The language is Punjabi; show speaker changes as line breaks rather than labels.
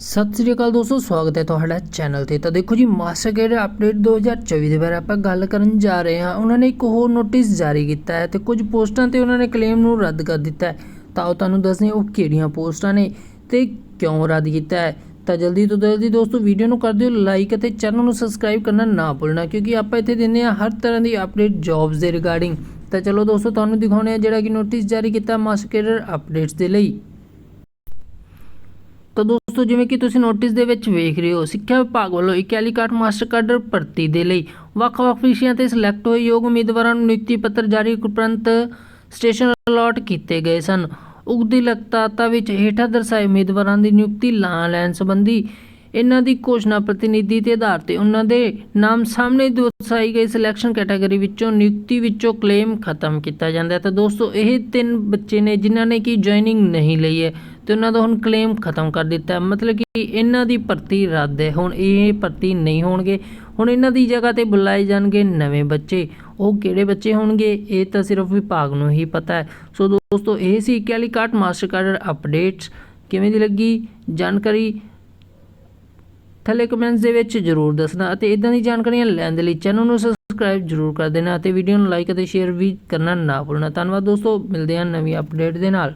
ਸਤਿ ਸ੍ਰੀ ਅਕਾਲ ਦੋਸਤੋ, ਸਵਾਗਤ ਹੈ ਤੁਹਾਡਾ ਚੈਨਲ ਤੇ। ਤਾਂ ਦੇਖੋ ਜੀ ਮਾਸਟਰ ਕੇਡਰ ਅਪਡੇਟ 2024 ਦੇ ਬਾਰੇ ਆਪਾਂ ਗੱਲ ਕਰਨ ਜਾ ਰਹੇ ਹਾਂ। ਉਹਨਾਂ ਨੇ ਇੱਕ ਹੋਰ ਨੋਟਿਸ ਜਾਰੀ ਕੀਤਾ ਹੈ ਤੇ ਕੁਝ ਪੋਸਟਾਂ ਤੇ ਉਹਨਾਂ ਨੇ ਕਲੇਮ ਨੂੰ ਰੱਦ ਕਰ ਦਿੱਤਾ ਹੈ। ਤਾਂ ਉਹ ਤੁਹਾਨੂੰ ਦੱਸਦੇ ਉਹ ਕਿਹੜੀਆਂ ਪੋਸਟਾਂ ਨੇ ਤੇ ਕਿਉਂ ਰੱਦ ਕੀਤਾ ਹੈ। ਤਾਂ ਜਲਦੀ ਤੋਂ ਜਲਦੀ ਦੋਸਤੋ ਵੀਡੀਓ ਨੂੰ ਕਰ ਦਿਓ ਲਾਈਕ ਅਤੇ ਚੈਨਲ ਨੂੰ ਸਬਸਕ੍ਰਾਈਬ ਕਰਨਾ ਨਾ ਭੁੱਲਣਾ, ਕਿਉਂਕਿ ਆਪਾਂ ਇੱਥੇ ਦਿੰਦੇ ਹਾਂ ਹਰ ਤਰ੍ਹਾਂ ਦੀ ਅਪਡੇਟ ਜੌਬਸ ਦੇ ਰਿਗਾਰਡਿੰਗ ਤਾਂ ਚਲੋ ਦੋਸਤੋ, ਤੁਹਾਨੂੰ ਦਿਖਾਉਣੇ ਆ ਜਿਹੜਾ ਕਿ ਨੋਟਿਸ ਜਾਰੀ ਕੀਤਾ ਮਾਸਟਰ ਕੇਡਰ ਅਪਡੇਟਸ ਦੇ ਲਈ। ਦੋਸਤੋ ਜਿਵੇਂ ਕਿ ਤੁਸੀਂ ਨੋਟਿਸ ਦੇ ਵਿੱਚ ਵੇਖ ਰਹੇ ਹੋ, ਸਿੱਖਿਆ ਵਿਭਾਗ ਵੱਲੋਂ ਇਕੈਲੀਕਾਟ ਮਾਸਟਰ ਕਾਡਰ ਭਰਤੀ ਦੇ ਲਈ ਵੱਖ-ਵੱਖ ਵਿਸ਼ਿਆਂ ਤੇ ਸਿਲੈਕਟ ਹੋਏ ਯੋਗ ਉਮੀਦਵਾਰਾਂ ਨੂੰ ਨਿਯੁਕਤੀ ਪੱਤਰ ਜਾਰੀ ਉਪਰੰਤ ਸਟੇਸ਼ਨ ਅਲਾਟ ਕੀਤੇ ਗਏ ਸਨ। ਉਗਦੀ ਲਗਤਾਤਾ ਵਿੱਚ ਹੇਠਾਂ ਦਰਸਾਏ ਉਮੀਦਵਾਰਾਂ ਦੀ ਨਿਯੁਕਤੀ ਲਾ ਲੈਣ ਸੰਬੰਧੀ ਇਹਨਾਂ ਦੀ ਘੋਸ਼ਣਾ ਪ੍ਰਤੀਨਿਧੀ ਦੇ ਆਧਾਰ ਤੇ ਉਹਨਾਂ ਦੇ ਨਾਮ ਸਾਹਮਣੇ ਦਰਸਾਈ ਗਈ ਸਿਲੈਕਸ਼ਨ ਕੈਟਾਗਰੀ ਵਿੱਚੋਂ ਨਿਯੁਕਤੀ ਵਿੱਚੋਂ ਕਲੇਮ ਖਤਮ ਕੀਤਾ ਜਾਂਦਾ ਹੈ। ਤਾਂ ਦੋਸਤੋ, ਇਹ ਤਿੰਨ ਬੱਚੇ ਨੇ ਜਿਨ੍ਹਾਂ ਨੇ ਕਿ ਜੁਆਇਨਿੰਗ ਨਹੀਂ ਲਈ ਹੈ ਤੇ ਉਹਨਾਂ ਦਾ ਹੁਣ ਕਲੇਮ ਖਤਮ ਕਰ ਦਿੱਤਾ ਮਤਲਬ ਕਿ ਇਹਨਾਂ ਦੀ ਭਰਤੀ ਰੱਦ ਹੈ। ਹੁਣ ਇਹ ਭਰਤੀ ਨਹੀਂ ਹੋਣਗੇ। ਹੁਣ ਇਹਨਾਂ ਦੀ ਜਗ੍ਹਾ ਤੇ ਬੁਲਾਏ ਜਾਣਗੇ ਨਵੇਂ ਬੱਚੇ। ਉਹ ਕਿਹੜੇ ਬੱਚੇ ਹੋਣਗੇ, ਇਹ ਤਾਂ ਸਿਰਫ ਵਿਭਾਗ ਨੂੰ ਹੀ ਪਤਾ ਹੈ। ਸੋ ਦੋਸਤੋ, ਇਹ ਸੀ ਕੈਲੀਕਾਟ ਮਾਸਟਰ ਕਾਰਡ ਅਪਡੇਟਸ ਕਿਵੇਂ ਦੀ ਲੱਗੀ? ਜਾਣਕਾਰੀ ਥੱਲੇ ਕਮੈਂਟਸ ਦੇ ਵਿੱਚ ਜਰੂਰ ਦੱਸਣਾ ਅਤੇ ਇਦਾਂ ਦੀ ਜਾਣਕਾਰੀਆਂ ਲੈਣ ਦੇ ਲਈ ਚੈਨਲ ਨੂੰ ਸਬਸਕ੍ਰਾਈਬ ਜਰੂਰ ਕਰ ਦੇਣਾ ਅਤੇ ਵੀਡੀਓ ਨੂੰ ਲਾਈਕ ਅਤੇ ਸ਼ੇਅਰ ਵੀ ਕਰਨਾ ਨਾ ਭੁੱਲਣਾ। ਧੰਨਵਾਦ ਦੋਸਤੋ, ਮਿਲਦੇ ਹਾਂ ਨਵੀਂ ਅਪਡੇਟ ਦੇ ਨਾਲ।